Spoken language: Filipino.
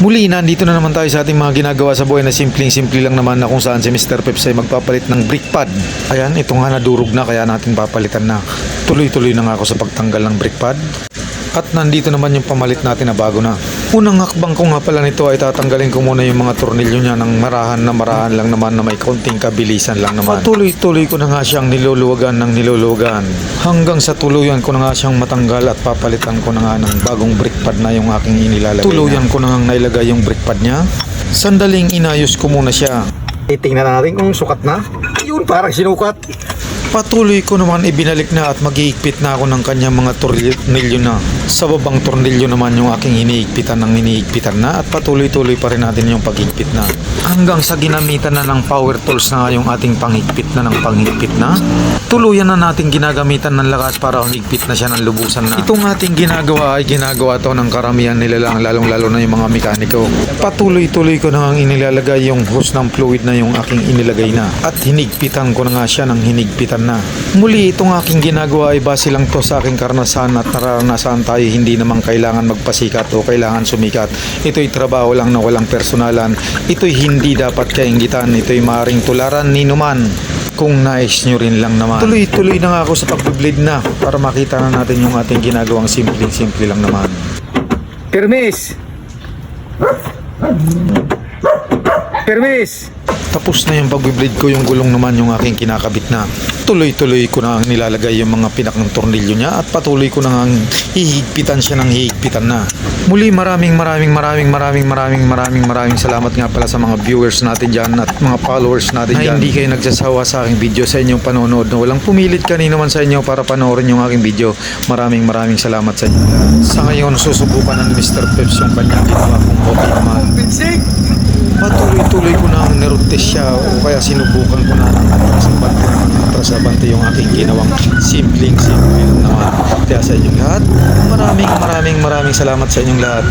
Muli, nandito na naman tayo sa ating mga ginagawa sa buhay na simpleng-simple lang naman na kung saan si Mr. Peps ay magpapalit ng brick pad. Ayan, ito nga nadurog na kaya natin papalitan na. Tuloy-tuloy na nga ako sa pagtanggal ng brick pad. At nandito naman yung pamalit natin na bago na. Unang hakbang ko nga pala nito ay tatanggalin ko muna yung mga tornilyo niya ng marahan na marahan lang naman na may konting kabilisan lang naman. Patuloy-tuloy ko na nga siyang niluluwagan ng niluluwagan. Hanggang sa tuluyan ko na nga siyang matanggal at papalitan ko na nga ng bagong brick pad na yung aking inilalagay. Tuluyan ko na nga nailagay yung brick pad niya. Sandaling inayos ko muna siya. Titingnan natin kung sukat na. Yun, parang sinukat. Patuloy ko naman ibinalik na at mag-iigpit na ako ng kanyang mga tornilyo na. Sa babang tornilyo naman yung aking iniigpitan ng iniigpitan na at patuloy-tuloy pa rin natin yung pag-igpit na. Hanggang sa ginamitan na ng power tools na yung ating pangigpit na ng pangigpit na. Tuluyan na natin ginagamitan ng lakas para humigpit na siya ng lubusan na. Itong ating ginagawa ay ginagawa to ng karamihan nila lang lalong-lalo na yung mga mekaniko. Patuloy-tuloy ko na nga inilalagay yung hose ng fluid na yung aking inilagay na at hinigpitan ko na nga siya ng hinigpitan na. Muli itong aking ginagawa ay base lang to sa aking karanasan at nararanasan tayo hindi naman kailangan magpasikat o kailangan sumikat. Ito'y trabaho lang na walang personalan. Ito'y hindi dapat kaingitan. Ito'y maring tularan ni numan kung nais nyo rin lang naman. Tuloy-tuloy na nga ako sa pagbiblade na para makita na natin yung ating ginagawang simpleng-simple lang naman. Permis! Permis! Tapos na yung pagbiblade ko, yung gulong naman yung aking kinakabit na. Tuloy-tuloy ko na ang nilalagay yung mga pinakang tornilyo niya at patuloy ko na ang hihigpitan siya ng hihigpitan na. Muli maraming maraming maraming maraming maraming maraming maraming salamat nga pala sa mga viewers natin dyan at mga followers natin dyan. Na hindi kayo nagsasawa sa aking video sa inyong panonood na walang pumilit kanino man sa inyo para panoorin yung aking video. Maraming maraming salamat sa inyo. Sa ngayon susubukan ng Mr. Peps yung kanyang ginawa kung okay naman. Patuloy-tuloy na nirutes siya o kaya sinubukan ko na ng atrasabante atrasabante yung aking ginawang simpleng simple naman. Kaya sa inyong lahat, maraming maraming maraming salamat sa inyong lahat.